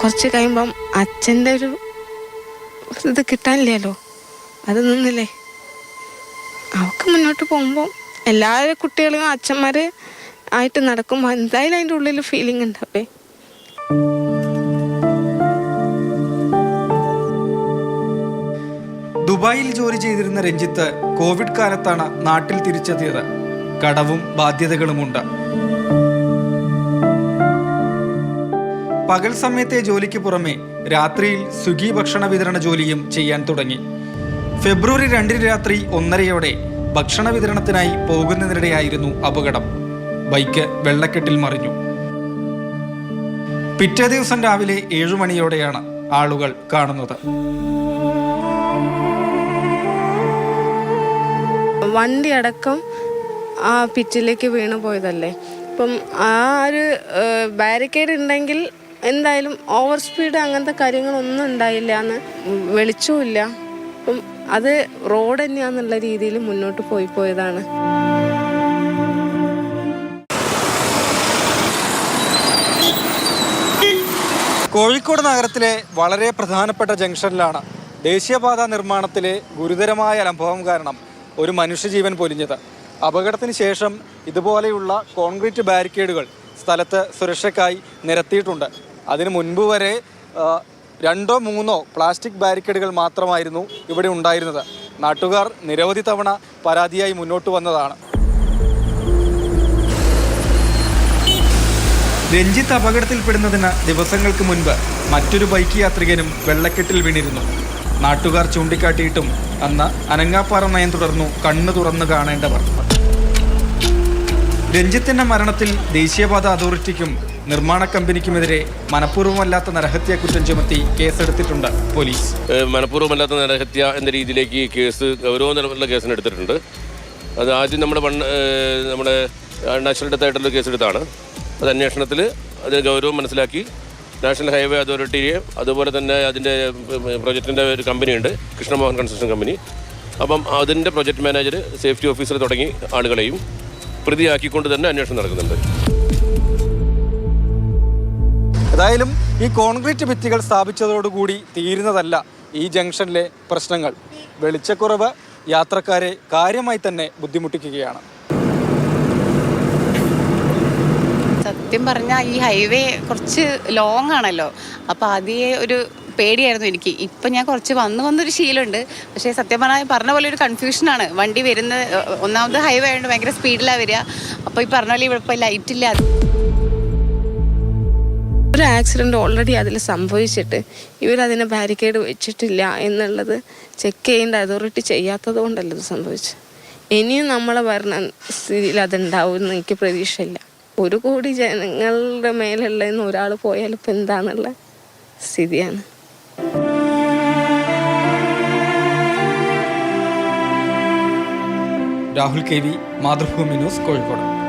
കുറച്ച് കഴിയുമ്പം അച്ഛന്റെ ഒരു ഇത് കിട്ടാനില്ലല്ലോ. അത് നിന്നില്ലേ? അവൾക്ക് മുന്നോട്ട് പോകുമ്പോൾ എല്ലാ കുട്ടികളും അച്ഛന്മാർ ആയിട്ട് നടക്കുമ്പോൾ എന്തായാലും അതിന്റെ ഉള്ളിൽ ഫീലിംഗ് ഉണ്ടാവേ. ദുബായിൽ ജോലി ചെയ്തിരുന്ന രഞ്ജിത്ത് കോവിഡ് കാലത്താണ് നാട്ടിൽ തിരിച്ചെത്തിയത്. കടവും ബാധ്യതകളുമുണ്ട്. പകൽ സമയത്തെ ജോലിക്ക് പുറമെ രാത്രിയിൽ സ്വിഗി ഭക്ഷണ വിതരണ ജോലിയും ചെയ്യാൻ തുടങ്ങി. ഫെബ്രുവരി രണ്ടിന് രാത്രി ഒന്നരയോടെ ഭക്ഷണ വിതരണത്തിനായി പോകുന്നതിനിടെയായിരുന്നു അപകടം. ബൈക്ക് വെള്ളക്കെട്ടിൽ മറിഞ്ഞു. പിറ്റേ ദിവസം രാവിലെ ഏഴു മണിയോടെയാണ് ആളുകൾ കാണുന്നത്. വണ്ടി അടക്കം ആ പിറ്റിലേക്ക് വീണ് പോയതല്ലേ? അപ്പം ആ ഒരു ബാരിക്കേഡ് ഉണ്ടെങ്കിൽ എന്തായാലും ഓവർ സ്പീഡ് അങ്ങനത്തെ കാര്യങ്ങളൊന്നും ഉണ്ടായില്ല എന്ന് വെളിച്ചവും അപ്പം അത് റോഡ് തന്നെയാന്നുള്ള രീതിയിൽ മുന്നോട്ട് പോയി പോയതാണ്. കോഴിക്കോട് നഗരത്തിലെ വളരെ പ്രധാനപ്പെട്ട ജംഗ്ഷനിലാണ് ദേശീയപാത നിർമ്മാണത്തിലെ ഗുരുതരമായ അനുഭവം കാരണം ഒരു മനുഷ്യജീവൻ പൊലിഞ്ഞത്. അപകടത്തിന് ശേഷം ഇതുപോലെയുള്ള കോൺക്രീറ്റ് ബാരിക്കേഡുകൾ സ്ഥലത്ത് സുരക്ഷയ്ക്കായി നിരത്തിയിട്ടുണ്ട്. അതിനു മുൻപ് വരെ രണ്ടോ മൂന്നോ പ്ലാസ്റ്റിക് ബാരിക്കേഡുകൾ മാത്രമായിരുന്നു ഇവിടെ ഉണ്ടായിരുന്നത്. നാട്ടുകാർ നിരവധി തവണ പരാതിയായി മുന്നോട്ട് വന്നതാണ്. രഞ്ജിത്ത് അപകടത്തിൽപ്പെടുന്നതിന് ദിവസങ്ങൾക്ക് മുൻപ് മറ്റൊരു ബൈക്ക് യാത്രികനും വെള്ളക്കെട്ടിൽ വീണിരുന്നു. നാട്ടുകാർ ചൂണ്ടിക്കാട്ടിയിട്ടും അന്ന് അനങ്ങാപ്പാറ നയം തുടർന്നു കണ്ണു തുറന്നു കാണേണ്ടവർ. രഞ്ജിത്തിന്റെ മരണത്തിൽ ദേശീയപാത അതോറിറ്റിക്കും നിർമ്മാണ കമ്പനിക്കുമെതിരെ മനഃപൂർവമല്ലാത്ത നരഹത്യ കുറ്റം ചുമത്തി കേസെടുത്തിട്ടുണ്ട് പോലീസ്. മനഃപൂർവമല്ലാത്ത നരഹത്യ എന്ന രീതിയിലേക്ക് കേസ് ഗൗരവ നിലവിലുള്ള എടുത്തിട്ടുണ്ട്. അത് ആദ്യം നമ്മുടെ നമ്മുടെ നാഷണൽ ഡെത്ത് ആയിട്ടുള്ള കേസ് എടുത്താണ് അത് അന്വേഷണത്തിൽ അതിന് ഗൗരവം മനസ്സിലാക്കി നാഷണൽ ഹൈവേ അതോറിറ്റിയെ അതുപോലെ തന്നെ അതിന്റെ പ്രൊജക്റ്റിന്റെ ഒരു കമ്പനിയുണ്ട് കൃഷ്ണമോഹൻ കൺസ്ട്രക്ഷൻ കമ്പനി. അപ്പം അതിന്റെ പ്രൊജക്ട് മാനേജർ സേഫ്റ്റി ഓഫീസർ തുടങ്ങി ആളുകളെയും പ്രതിയാക്കിക്കൊണ്ട് തന്നെ അന്വേഷണം നടക്കുന്നുണ്ട്. ഏതായാലും ഈ കോൺക്രീറ്റ് ഭിത്തികൾ സ്ഥാപിച്ചതോടുകൂടി തീരുന്നതല്ല ഈ ജംഗ്ഷനിലെ പ്രശ്നങ്ങൾ. വെളിച്ചക്കുറവ് യാത്രക്കാരെ കാര്യമായി തന്നെ ബുദ്ധിമുട്ടിക്കുകയാണ്. സത്യം പറഞ്ഞാൽ ഈ ഹൈവേ കുറച്ച് ലോങ് ആണല്ലോ. അപ്പോൾ ആദ്യമേ ഒരു പേടിയായിരുന്നു എനിക്ക്. ഇപ്പം ഞാൻ കുറച്ച് വന്നു വന്നൊരു ശീലമുണ്ട്. പക്ഷേ സത്യം പറഞ്ഞാൽ പറഞ്ഞ പോലെ ഒരു കൺഫ്യൂഷനാണ് വണ്ടി വരുന്ന ഒന്നാമത് ഹൈവേ ആയതുകൊണ്ട് ഭയങ്കര സ്പീഡിലാണ് വരിക. അപ്പോൾ ഈ പറഞ്ഞ പോലെ ഇവിടെ ഇപ്പോൾ ലൈറ്റ് ഇല്ല. ഒരു ആക്സിഡന്റ് ഓൾറെഡി അതിൽ സംഭവിച്ചിട്ട് ഇവരതിനെ ബാരിക്കേഡ് വെച്ചിട്ടില്ല എന്നുള്ളത് ചെക്ക് ചെയ്യേണ്ട അതോറിറ്റി ചെയ്യാത്തത് കൊണ്ടല്ല ഇത് സംഭവിച്ചത് ഇനിയും നമ്മളെ ഭരണ സ്ഥിതിയിൽ അതുണ്ടാവും എന്ന് എനിക്ക് പ്രതീക്ഷയില്ല. ഒരു കോടി ജനങ്ങളുടെ മേലുള്ളതെന്ന് ഒരാൾ പോയാൽ ഇപ്പം എന്താണെന്നുള്ള സ്ഥിതിയാണ്. Rahul K V Mathrubhumi news Kozhikode.